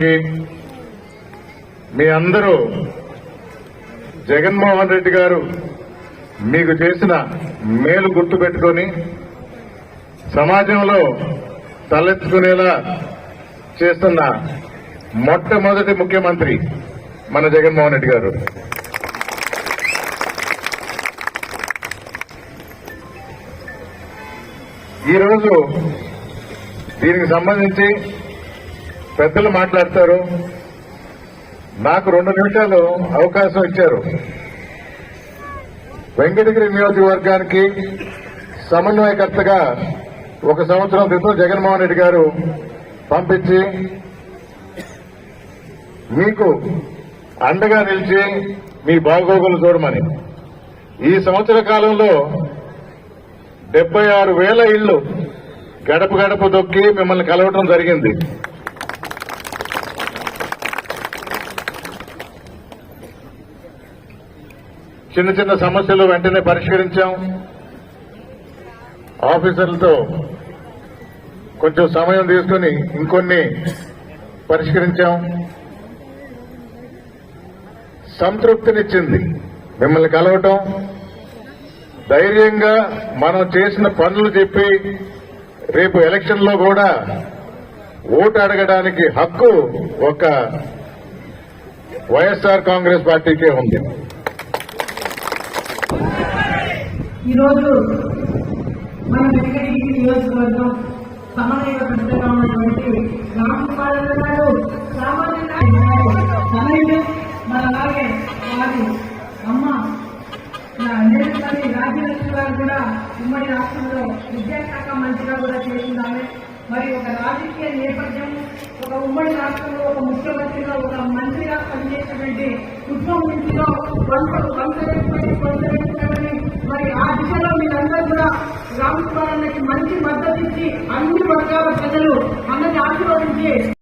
గారికి మీ అందరూ జగన్మోహన్ రెడ్డి గారు మీకు చేసిన మేలు గుర్తు పెట్టుకొని సమాజంలో తలెత్తుకునేలా చేస్తున్న మొట్టమొదటి ముఖ్యమంత్రి మన జగన్మోహన్ రెడ్డి గారు. ఈరోజు దీనికి సంబంధించి పెద్దలు మాట్లాడతారు. నాకు రెండు నిమిషాలు అవకాశం ఇచ్చారు. వెంకటగిరి నియోజకవర్గానికి సమన్వయకర్తగా ఒక సంవత్సరం క్రితం జగన్మోహన్ రెడ్డి గారు పంపించి మీకు అండగా నిలిచి మీ బాగోగులు చూడమని. ఈ సంవత్సర కాలంలో డెబ్బై ఆరు వేల ఇళ్ళు గడప గడప దొక్కి మిమ్మల్ని కలవటం జరిగింది. చిన్న చిన్న సమస్యలు వెంటనే పరిష్కరించాం. ఆఫీసర్లతో కొంచెం సమయం తీసుకుని ఇంకొన్ని పరిష్కరించాం. సంతృప్తినిచ్చింది. మిమ్మల్ని కలవటం. ధైర్యంగా మనం చేసిన పనులు చెప్పి రేపు ఎలక్షన్లో కూడా ఓటు అడగడానికి హక్కు ఒక వైఎస్ఆర్ కాంగ్రెస్ పార్టీకే ఉంది. ఈరోజు మన వెంకటగిరి నియోజకవర్గం సమన్వయ పెద్దగా ఉన్నటువంటి రామపాలన గారు సామాజిక సమయం అలాగే వారి అమ్మ నేర్చుకుని రాజ్యలక్ష్మి గారు కూడా ఉమ్మడి రాష్ట్రంలో విద్యాశాఖ మంత్రిగా కూడా చేసిందామే. మరి ఒక రాజకీయ నేపథ్యం ఒక ఉమ్మడి రాష్ట్రంలో ఒక ముఖ్యమంత్రిగా ఒక మంత్రిగా పనిచేసినటువంటి కుటుంబ నుంచిలో వంట కొనసాగించాలని మరి ఆ దిశలో మీరందరూ కూడా రామస్వారానికి మంచి మద్దతు ఇచ్చి అన్ని వర్గాల ప్రజలు అన్నది ఆశీర్వదించి